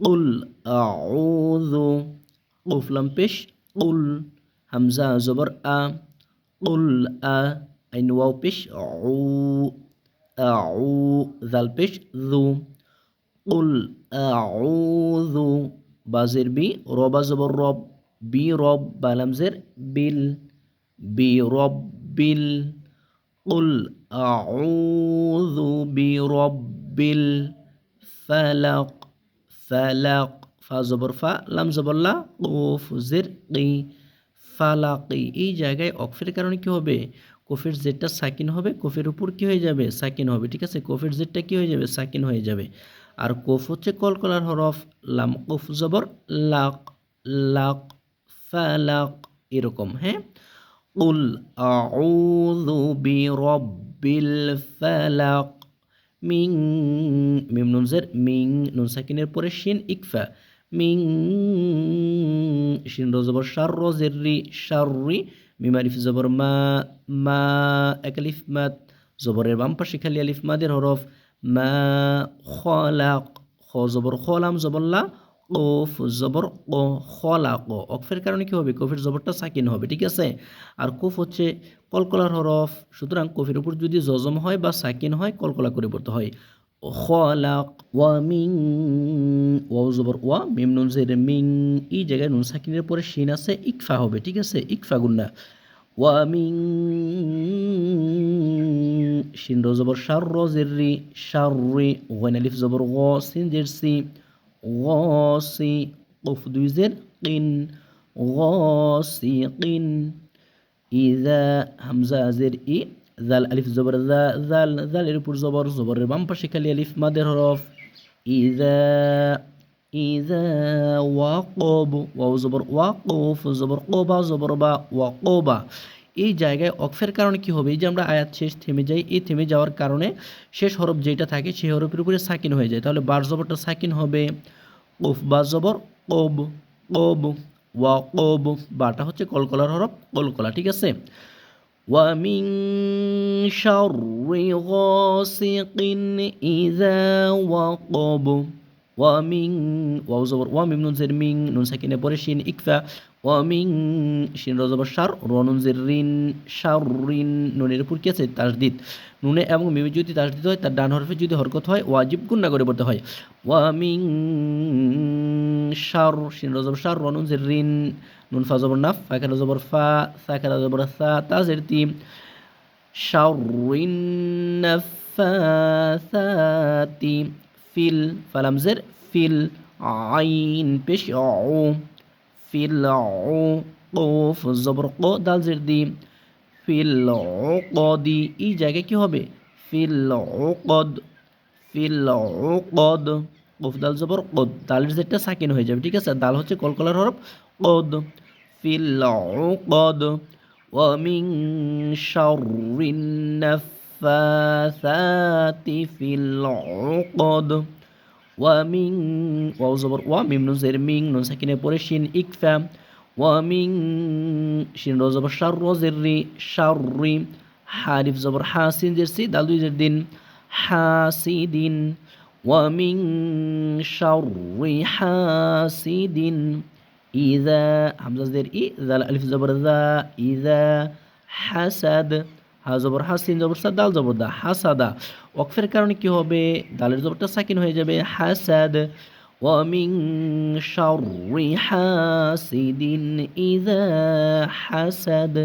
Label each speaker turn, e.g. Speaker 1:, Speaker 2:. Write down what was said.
Speaker 1: কুল আউযু কুফ লাম পেশ কুল হামজা জবর আ কুল আ আইন ওয়াও পেশ উ আউ জাল পেশ জু কুল আউযু বাজের বি রবা জবর রব বি রব বালামজের বিল বি রব বিল কুল আউযু বি রব্বিল ফালাক ফা জবর ফা লাম জবরলা কুফ জের কি ফালাকি এই জায়গায় অকফের কারণে কি হবে? কফের জেটটা সাকিন হবে, কফের উপর কি হয়ে যাবে? সাকিন হবে, ঠিক আছে? কফের জেটটা কি হয়ে যাবে? সাকিন হয়ে যাবে। আর কফ হচ্ছে কলকলার হরফ লাম কফ জবর লাক লাক ফালাক এরকম হ্যাঁ? উল আউযু বিরাব্বিল ফালাক। মিং, মিম নুনজের মিং, নুন সাকিনের পরে শিন ইকফা, মিং, শিন রজবর শার রজের রি, শাররি, মিম আলিফ জবর মা মা, এক আলিফ মাত জবরের বাম পাশে খালি আলিফ মাদের হরফ, মা, খলাক, খ জবর খলাম জবরলা কফ জবর ক খলা ক অকফের কারণে কি হবে? কফের জবরটা সাকিন হবে, ঠিক আছে? আর কফ হচ্ছে কলকলার হরফ। সুতরাং কফের উপর যদি জজম হয় বা সাকিন হয়, কলকলা করে পড়তে হয়। খলাক ওয়া মিং ওয়া জবর ওয়া, মিম নুন জের মিং এই জায়গায় নুন সাকিনের পরে শিন আছে, ইকফা হবে, ঠিক আছে? ইকফা গুন্না ওয়া মিং শিন র জবর শার র জের রি ওয়ান আলিফ জবর গ, সিন জের সি। গসি কফ দুই জের কিন গসিকিন ইজা হামজা জের ই জাল আলিফ জবর জা জাল জালের উপর জবর জবরের বাম পাশে খালি আলিফ মাদের হরফ ইজা ইজা ওয়াকব ওয়াও জবর ওয়াকফ জবর কোবা জবর বা ওয়াকবা এই জায়গায় অক্ফের কারণে কি হবে এই যে আমরা আয়াত শেষ থেমে যাই এই থেমে যাওয়ার কারণে শেষ হরফ যেটা থাকে সেই হরফের উপরে সাকিন হয়ে যায় তাহলে বার জবরটা সাকিন হবে কোফ বা জবর কব কব ওয়া কব বাটা হচ্ছে কলকলার হরফ কলকলা ঠিক আছে ومن شر غاسق إذا وقب ওয়ামিং ওয়াও জবর ওয়া মিম নুন জের মিং নুন সাকিনে পরে শিন ইকফা ওয়ামিং শিন রজবর সার রনুন জের রিন সার রিন নুনের উপর কি আছে তাসদিদ নুনে এবং মিমে যদি তাসদিদ হয় তার ডান হরফে যদি হরকত হয় ওয়াজিব গুন্না করে পড়তে হয় ওয়ামিং সার শিন রজবর সার রনুন জের রিন নুন ফা জবর নাফ ফাঁকা জবর ফা সাকা জবর সা তাজের তিম শারিন নাফাসাতি ফিল ফালামজের ফিল আইন পেশ ও ফিল ও কফ জবর ক দাল জের দি ফিল কদি এই জায়গায় কি হবে ফিল কদ ফিল কদ কফ দাল জবর কদ দালের জেরটা সাকিন হয়ে যাবে ঠিক আছে দাল হচ্ছে কলকলার হরফ কদ ফিল কদ ومن شر النفاثات في العقد ওয়ামিং ওয়াও জবর ওয়া মিম নুন জের মিং নুন সাকিনে পরে শিন ইকফা ওয়ামিং শিন রো জবর শার রো জের রি শার রি হারিফ জবর হাসিন জের সি দাল দুই জের দিন হাসিদিন ওয়ামিং শার রি হাসিদিন ইজা হামজা জের ই জাল আলিফ জবর জা ইজা হাসাদ হা জবর হাসিন জবর সা দাল জবর দা হাসাদা ওকফের কারণে কি হবে দালের জবরটা সাকিন হয়ে যাবে হাসাদ ومن شر حاسد إذا حسد